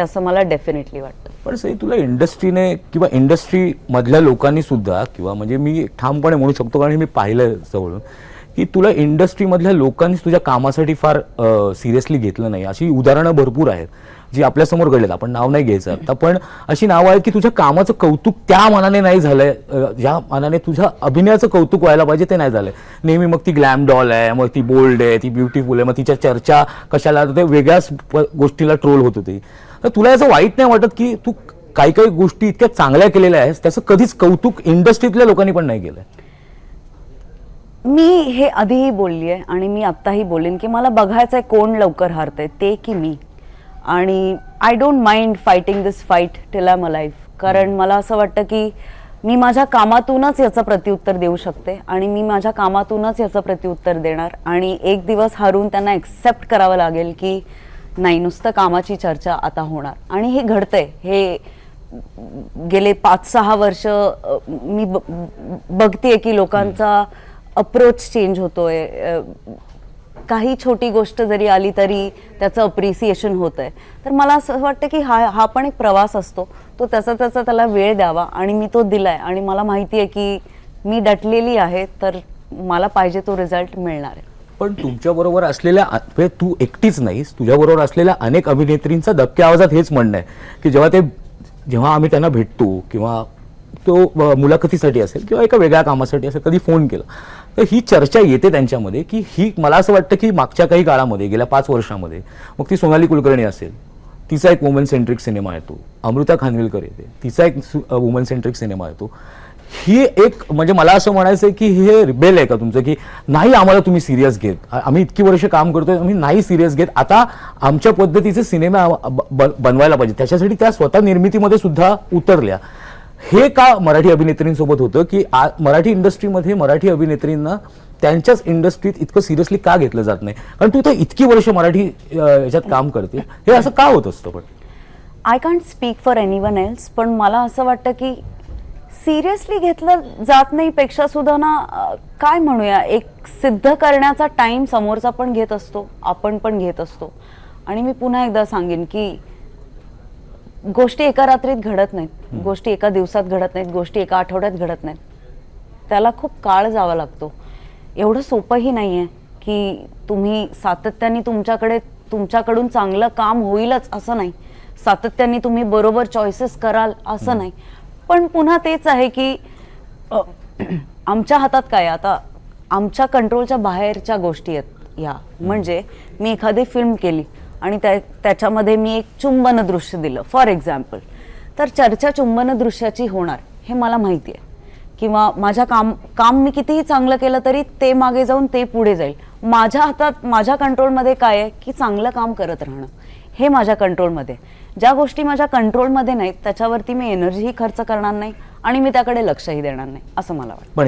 असं मला डेफिनेटली वाटतं. पण सई तुला इंडस्ट्रीने किंवा इंडस्ट्री मधल्या लोकांनी सुद्धा किंवा म्हणजे मी ठामपणे म्हणू शकतो कारण मी पाहिलं जवळून की तुला इंडस्ट्रीमधल्या लोकांनीच तुझ्या कामासाठी फार सिरियसली घेतलं नाही. अशी उदाहरणं भरपूर आहेत जी आपल्यासमोर घडलेत. आपण नाव नाही घ्यायचं. आता पण अशी नावं आहेत की तुझ्या कामाचं कौतुक त्या मनाने नाही झालंय ज्या मनाने तुझ्या अभिनयाचं कौतुक व्हायला पाहिजे ते नाही झालंय. नेहमी मग ती ग्लॅम डॉल आहे मग ती बोल्ड आहे ती ब्युटिफुल आहे मग तिच्या चर्चा कशाला ते वेगळ्याच गोष्टीला ट्रोल होत होती. तर तुला याचं वाईट नाही वाटत की तू काही काही गोष्टी इतक्या चांगल्या केलेल्या आहेस? त्याचं कधीच कौतुक इंडस्ट्रीतल्या लोकांनी पण नाही केलंय. मी हे आधीही बोलली आहे आणि मी आत्ताही बोलेन की मला बघायचं आहे कोण लवकर हारतंय ते की मी. आणि I don't mind fighting this fight till I life कारण मला असं वाटतं की मी माझ्या कामातूनच याचं प्रत्युत्तर देऊ शकते आणि मी माझ्या कामातूनच याचं प्रत्युत्तर देणार आणि एक दिवस हारून त्यांना एक्सेप्ट करावं लागेल की नाही नुसतं कामाची चर्चा आता होणार. आणि हे घडतंय. हे गेले पाच सहा वर्ष मी बघतेय की लोकांचा अप्रोच चेंज होतोय. काही छोटी गोष्ट जरी आली तरी त्याचं अप्रिसिएशन होत आहे तर मला असं वाटतं की हा हा पण एक प्रवास असतो. तो त्याचा त्याचा त्याला वेळ द्यावा आणि मी तो दिलाय. आणि मला माहिती आहे की मी डटलेली आहे तर मला पाहिजे तो रिझल्ट मिळणार आहे. पण तुमच्याबरोबर असलेल्या म्हणजे तू एकटीच नाहीस तुझ्याबरोबर असलेल्या अनेक अभिनेत्रींचा दबक्या आवाजात हेच म्हणणं आहे की जेव्हा ते जेव्हा आम्ही त्यांना भेटतो किंवा तो मुलाखतीसाठी असेल किंवा एका वेगळ्या कामासाठी असेल कधी फोन केला तर ही चर्चा येते त्यांच्यामध्ये की ही मला असं वाटतं की मागच्या काही काळामध्ये गेल्या पाच वर्षामध्ये मग ती सोनाली कुलकर्णी असेल तिचा एक वुमन सेंट्रिक सिनेमा येतो अमृता खानविलकर येते तिचा एक वुमन सेंट्रिक सिनेमा येतो ही एक म्हणजे मला असं म्हणायचं आहे की हे रिबेल आहे का तुमचं? की नाही आम्हाला तुम्ही सिरियस घेत. आम्ही इतकी वर्ष काम करतोय आम्ही नाही सिरियस घेत. आता आमच्या पद्धतीचे सिनेमा ब- ब- बनवायला पाहिजे. त्याच्यासाठी त्या स्वतः निर्मितीमध्ये सुद्धा उतरल्या. हे का मराठी अभिनेत्रींसोबत होतं की आ- मराठी इंडस्ट्रीमध्ये मराठी अभिनेत्रींना त्यांच्याच इंडस्ट्रीत इतकं सिरियसली का घेतलं जात नाही? कारण तू तर इतकी वर्ष मराठी याच्यात काम करते. हे असं का होत असतं पण? I can't speak for anyone else पण मला असं वाटतं की सिरियसली घेतलं जात नाही पेक्षा सुद्धा ना काय म्हणूया? एक सिद्ध करण्याचा टाइम समोरचा पण घेत असतो आपण पण घेत असतो. आणि मी पुन्हा एकदा सांगेन की गोष्टी एका रात्रीत घडत नाहीत. गोष्टी एका दिवसात घडत नाहीत गोष्टी एका आठवड्यात घडत नाहीत. त्याला खूप काळ जावा लागतो. एवढं सोपंही नाही आहे की तुम्ही सातत्याने तुमच्याकडे तुमच्याकडून चांगलं काम होईलच असं नाही. सातत्याने तुम्ही बरोबर चॉईसेस कराल असं नाही. पण पुन्हा तेच आहे की आमच्या हातात काय आता आमच्या कंट्रोलच्या बाहेरच्या गोष्टी आहेत ह्या म्हणजे मी एखादी फिल्म केली आणि त्या त्याच्यामध्ये मी एक चुंबन दृश्य दिलं. फॉर एक्झाम्पल तर चर्चा चुंबन दृश्याची होणार हे मला माहिती आहे. किंवा माझ्या काम काम मी कितीही चांगलं केलं तरी ते मागे जाऊन ते पुढे जाईल. माझ्या हातात माझ्या कंट्रोलमध्ये काय आहे? की चांगलं काम करत राहणं. हे माझ्या कंट्रोलमध्ये. ज्या गोष्टी माझ्या कंट्रोलमध्ये नाहीत त्याच्यावरती मी एनर्जीही खर्च करणार नाही आणि मी त्याकडे लक्षही देणार नाही असं मला वाटतं. पण